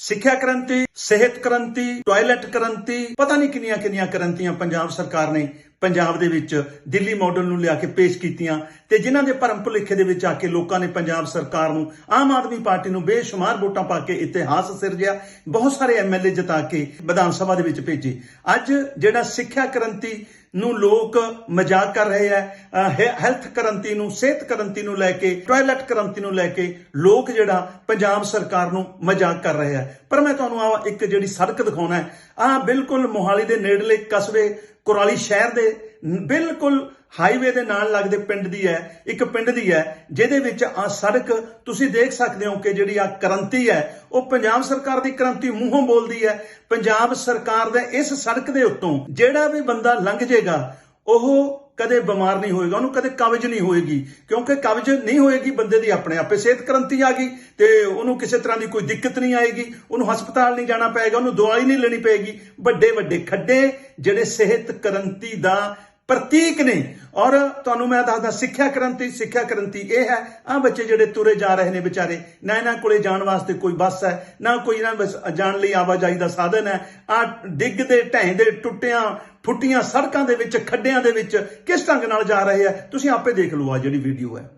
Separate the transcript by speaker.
Speaker 1: ਸਿੱਖਿਆ ਕ੍ਰਾਂਤੀ ਸਿਹਤ ਕ੍ਰਾਂਤੀ ਟਾਇਲਟ ਕ੍ਰਾਂਤੀ ਪਤਾ ਨਹੀਂ ਕਿੰਨੀਆਂ ਕਿੰਨੀਆਂ ਕ੍ਰਾਂਤੀਆਂ ਪੰਜਾਬ ਸਰਕਾਰ ਨੇ ਪੰਜਾਬ ਦੇ ਵਿੱਚ ਦਿੱਲੀ ਮਾਡਲ ਨੂੰ ਲਿਆ ਕੇ ਪੇਸ਼ ਕੀਤੀਆਂ ਤੇ ਜਿਨ੍ਹਾਂ ਦੇ ਭਰਮ ਭੁਲੇਖੇ ਦੇ ਵਿੱਚ ਆ ਕੇ ਲੋਕਾਂ ਨੇ ਪੰਜਾਬ ਸਰਕਾਰ ਨੂੰ ਆਮ ਆਦਮੀ ਪਾਰਟੀ ਨੂੰ ਬੇਸ਼ੁਮਾਰ ਵੋਟਾਂ ਪਾ ਕੇ ਇਤਿਹਾਸ ਸਿਰਜਿਆ, ਬਹੁਤ ਸਾਰੇ ਐਮਐਲਏ ਜਿਤਾ ਕੇ ਵਿਧਾਨ ਸਭਾ ਦੇ ਵਿੱਚ ਭੇਜੇ। ਅੱਜ ਜਿਹੜਾ ਸਿੱਖਿਆ ਕ੍ਰਾਂਤੀ ਨੂੰ ਲੋਕ ਮਜ਼ਾਕ ਕਰ ਰਹੇ ਆ ਹੈਲਥ ਕ੍ਰਾਂਤੀ ਨੂੰ, ਸਿਹਤ ਕ੍ਰਾਂਤੀ ਨੂੰ ਲੈ ਕੇ ਟਾਇਲਟ ਕ੍ਰਾਂਤੀ ਨੂੰ ਲੈ ਕੇ ਲੋਕ ਜਿਹੜਾ ਪੰਜਾਬ ਸਰਕਾਰ ਨੂੰ ਮਜ਼ਾਕ ਕਰ ਰਹੇ ਆ। ਪਰ ਮੈਂ ਤੁਹਾਨੂੰ ਆ ਇੱਕ ਜਿਹੜੀ ਸੜਕ ਦਿਖਾਉਣਾ ਹੈ ਆ ਬਿਲਕੁਲ ਮੋਹਾਲੀ ਦੇ ਨੇੜਲੇ ਕਸਬੇ ਕੁਰਾਲੀ ਸ਼ਹਿਰ ਦੇ ਬਿਲਕੁਲ ਹਾਈਵੇ ਦੇ ਨਾਲ ਲੱਗਦੇ ਪਿੰਡ ਦੀ ਹੈ, ਇੱਕ ਪਿੰਡ ਦੀ ਹੈ, ਜਿਹਦੇ ਵਿੱਚ ਆ ਸੜਕ ਤੁਸੀਂ ਦੇਖ ਸਕਦੇ ਹੋ ਕਿ ਜਿਹੜੀ ਆ ਕ੍ਰਾਂਤੀ ਹੈ, ਉਹ ਪੰਜਾਬ ਸਰਕਾਰ ਦੀ ਕ੍ਰਾਂਤੀ ਮੂੰਹੋਂ ਬੋਲਦੀ ਹੈ। ਪੰਜਾਬ ਸਰਕਾਰ ਦੇ ਇਸ ਸੜਕ ਦੇ ਉੱਤੋਂ ਜਿਹੜਾ ਵੀ ਬੰਦਾ ਲੰਘ ਜਾਏਗਾ, ਉਹ ਕਦੇ ਬਿਮਾਰ ਨਹੀਂ ਹੋਏਗਾ, ਉਹਨੂੰ ਕਦੇ ਕਬਜ਼ ਨਹੀਂ ਹੋਏਗੀ। ਕਿਉਂਕਿ ਕਬਜ਼ ਨਹੀਂ ਹੋਏਗੀ ਬੰਦੇ ਦੀ ਆਪਣੇ ਆਪੇ। ਸਿਹਤ ਕ੍ਰਾਂਤੀ ਆ ਗਈ ਤੇ ਉਹਨੂੰ ਕਿਸੇ ਤਰ੍ਹਾਂ ਦੀ ਕੋਈ ਦਿੱਕਤ ਨਹੀਂ ਆਏਗੀ, ਉਹਨੂੰ ਹਸਪਤਾਲ ਨਹੀਂ ਜਾਣਾ ਪਏਗਾ, ਉਹਨੂੰ ਦਵਾਈ ਨਹੀਂ ਲੈਣੀ ਪਏਗੀ। ਵੱਡੇ ਵੱਡੇ ਖੱਡੇ ਜਿਹੜੇ ਸਿਹਤ ਕ੍ਰਾਂਤੀ ਦਾ ਪ੍ਰਤੀਕ ਨੇ। ਔਰ ਤੁਹਾਨੂੰ ਮੈਂ ਦੱਸਦਾ, ਸਿੱਖਿਆ ਕ੍ਰਾਂਤੀ ਸਿੱਖਿਆ ਕ੍ਰਾਂਤੀ ਇਹ ਹੈ ਆ ਬੱਚੇ ਜਿਹੜੇ ਤੁਰੇ ਜਾ ਰਹੇ ਨੇ ਵਿਚਾਰੇ, ਨਾ ਇਹਨਾਂ ਕੋਲੇ ਜਾਣ ਵਾਸਤੇ ਕੋਈ ਬੱਸ ਹੈ, ਨਾ ਕੋਈ ਇਹਨਾਂ ਬਸ ਜਾਣ ਲਈ ਆਵਾਜਾਈ ਦਾ ਸਾਧਨ ਹੈ। ਆ ਡਿੱਗਦੇ ਢਹਿੰਦੇ ਟੁੱਟਿਆਂ, ਫੁੱਟੀਆਂ ਸੜਕਾਂ ਦੇ ਵਿੱਚ, ਖੱਡਿਆਂ ਦੇ ਵਿੱਚ ਕਿਸ ਢੰਗ ਨਾਲ ਜਾ ਰਹੇ ਆ, ਤੁਸੀਂ ਆਪੇ ਦੇਖ ਲਓ ਆ ਜਿਹੜੀ ਵੀਡੀਓ ਹੈ।